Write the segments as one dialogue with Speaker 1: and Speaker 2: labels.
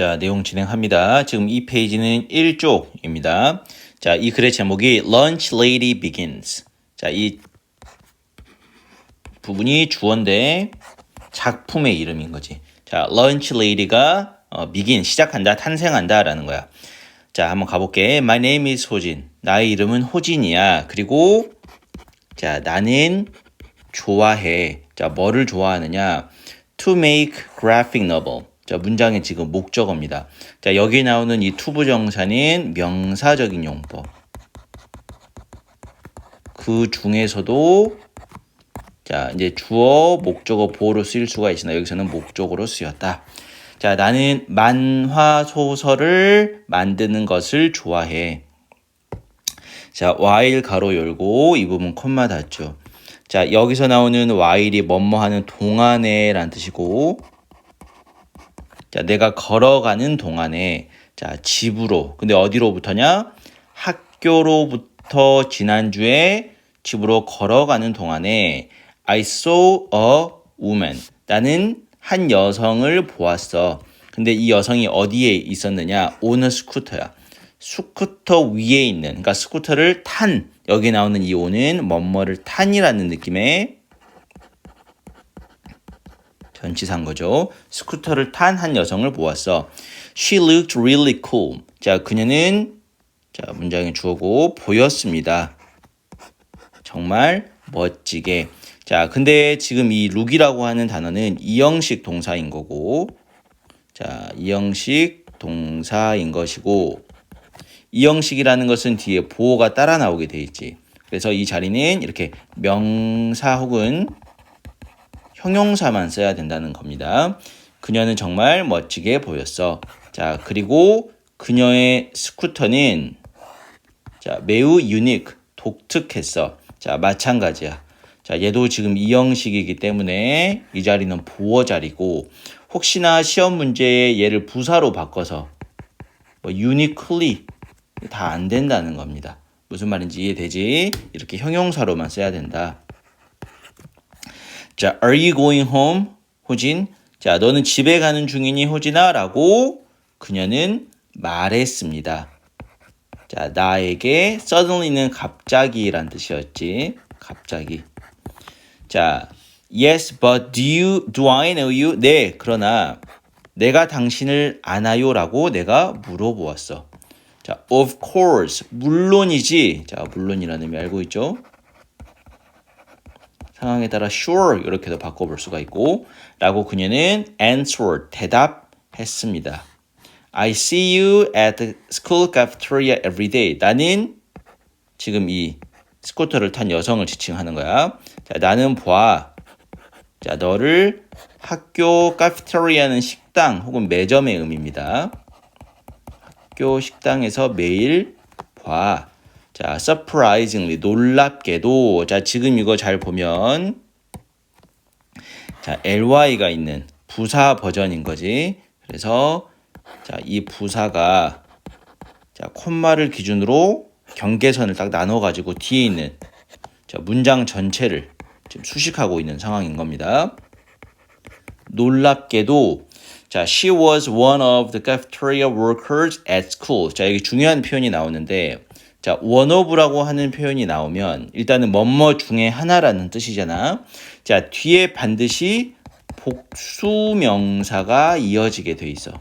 Speaker 1: 자, 내용 진행합니다. 지금 이 페이지는 1쪽입니다. 자, 이 글의 제목이 Lunch Lady Begins. 자, 이 부분이 주어인데 작품의 이름인 거지. 자, Lunch Lady가 어, begin, 시작한다, 탄생한다 라는 거야. 자, 한번 가볼게. My name is 호진. 나의 이름은 호진이야. 그리고 자, 나는 좋아해. 자, 뭐를 좋아하느냐? To make graphic novel. 자, 문장의 지금 목적어입니다. 자, 여기 나오는 이 투부 정사는 명사적인 용법. 그 중에서도 자, 이제 주어, 목적어, 보어로 쓰일 수가 있으나 여기서는 목적어로 쓰였다. 자, 나는 만화 소설을 만드는 것을 좋아해. 자, while 가로 열고 이 부분 콤마 닫죠. 자, 여기서 나오는 while이 뭐뭐 하는 동안에 란 뜻이고 자, 내가 걸어가는 동안에 자, 집으로. 근데 어디로부터냐? 학교로부터 지난주에 집으로 걸어가는 동안에 I saw a woman. 나는 한 여성을 보았어. 근데 이 여성이 어디에 있었느냐? on a scooter야. 스쿠터 위에 있는, 그러니까 스쿠터를 탄, 여기 나오는 이 오는 뭐뭐를 탄이라는 느낌의 전치사인 거죠. 스쿠터를 탄 한 여성을 보았어. She looked really cool. 자, 그녀는 자, 문장의 주어고 보였습니다. 정말 멋지게. 자, 근데 지금 이 look이라고 하는 단어는 이형식 동사인 거고, 자, 이형식 동사인 것이고, 이형식이라는 것은 뒤에 보호가 따라 나오게 돼 있지. 그래서 이 자리는 이렇게 명사 혹은 형용사만 써야 된다는 겁니다. 그녀는 정말 멋지게 보였어. 자, 그리고 그녀의 스쿠터는 자, 매우 유닉, 독특했어. 자, 마찬가지야. 자, 얘도 지금 이형식이기 때문에 이 자리는 보어 자리고 혹시나 시험 문제에 얘를 부사로 바꿔서 뭐 uniquely 다 안 된다는 겁니다. 무슨 말인지 이해되지? 이렇게 형용사로만 써야 된다. 자, are you going home? 호진. 자, 너는 집에 가는 중이니 호진아? 라고 그녀는 말했습니다. 자, 나에게 suddenly는 갑자기란 뜻이었지. 갑자기. 자, yes, but do you, do I know you? 네, 그러나 내가 당신을 아나요 라고 내가 물어보았어. 자, of course, 물론이지. 자, 물론이라는 의미 알고 있죠? 상황에 따라 sure 이렇게도 바꿔볼 수가 있고 라고 그녀는 answer 대답했습니다. I see you at the school cafeteria every day. 나는 지금 이 스쿠터를 탄 여성을 지칭하는 거야. 자, 나는 봐. 자, 너를 학교 카페테리아는 식당 혹은 매점의 의미입니다. 학교 식당에서 매일 봐. 자, surprisingly 놀랍게도 자, 지금 이거 잘 보면 자, ly가 있는 부사 버전인 거지. 그래서 자, 이 부사가 자, 콤마를 기준으로 경계선을 딱 나눠 가지고 뒤에 있는 자, 문장 전체를 지금 수식하고 있는 상황인 겁니다. 놀랍게도 자, she was one of the cafeteria workers at school. 자, 여기 중요한 표현이 나오는데 자, one of라고 하는 표현이 나오면 일단은 뭐뭐 중에 하나라는 뜻이잖아. 자, 뒤에 반드시 복수 명사가 이어지게 돼 있어.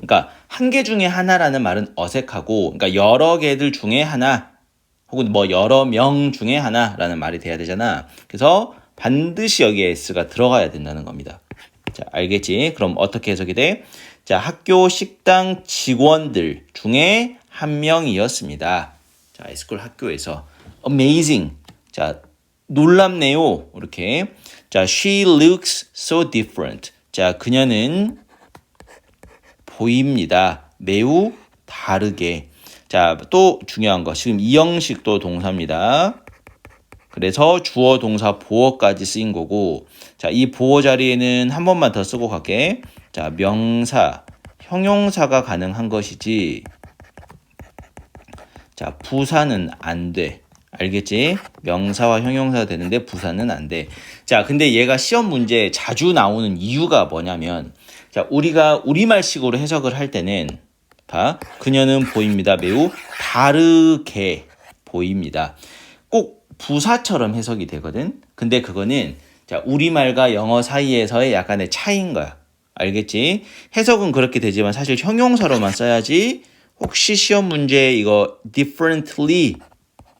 Speaker 1: 그러니까 한 개 중에 하나라는 말은 어색하고 그러니까 여러 개들 중에 하나 혹은 뭐 여러 명 중에 하나라는 말이 돼야 되잖아. 그래서 반드시 여기에 s가 들어가야 된다는 겁니다. 자, 알겠지? 그럼 어떻게 해석이 돼? 자, 학교 식당 직원들 중에 한 명이었습니다. 자, 에스쿨 학교에서 amazing. 자, 놀랍네요. 이렇게. 자, she looks so different. 자, 그녀는 보입니다. 매우 다르게. 자, 또 중요한 거. 지금 이형식도 동사입니다. 그래서 주어, 동사, 보어까지 쓰인 거고, 자, 이 보어 자리에는 한 번만 더 쓰고 갈게. 자, 명사, 형용사가 가능한 것이지. 자, 부사는 안 돼. 알겠지? 명사와 형용사가 되는데 부사는 안 돼. 자, 근데 얘가 시험 문제에 자주 나오는 이유가 뭐냐면, 자, 우리가 우리말식으로 해석을 할 때는, 봐, 그녀는 보입니다. 매우 다르게 보입니다. 꼭 부사처럼 해석이 되거든? 근데 그거는, 자, 우리말과 영어 사이에서의 약간의 차이인 거야. 알겠지? 해석은 그렇게 되지만 사실 형용사로만 써야지, 혹시 시험 문제 이거 differently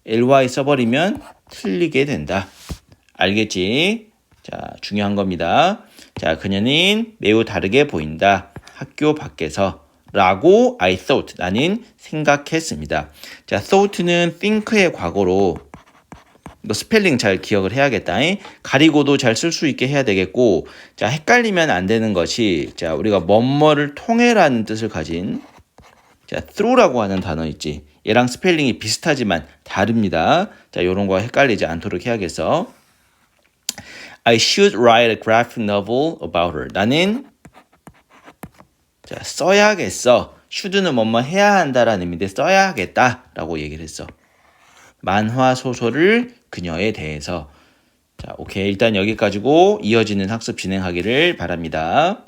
Speaker 1: ly 써버리면 틀리게 된다. 알겠지? 자, 중요한 겁니다. 자, 그녀는 매우 다르게 보인다. 학교 밖에서. 라고 I thought. 나는 생각했습니다. 자, thought는 think의 과거로 너 스펠링 잘 기억을 해야겠다. 잉? 가리고도 잘 쓸 수 있게 해야 되겠고, 자, 헷갈리면 안 되는 것이, 자, 우리가 뭐뭐를 통해라는 뜻을 가진, 자, through라고 하는 단어 있지. 얘랑 스펠링이 비슷하지만 다릅니다. 자, 요런 거 헷갈리지 않도록 해야겠어. I should write a graphic novel about her. 나는 자, 써야겠어. should는 뭐뭐 해야 한다라는 의미인데 써야겠다라고 얘기를 했어. 만화 소설을 그녀에 대해서 자, 오케이. 일단 여기까지고 이어지는 학습 진행하기를 바랍니다.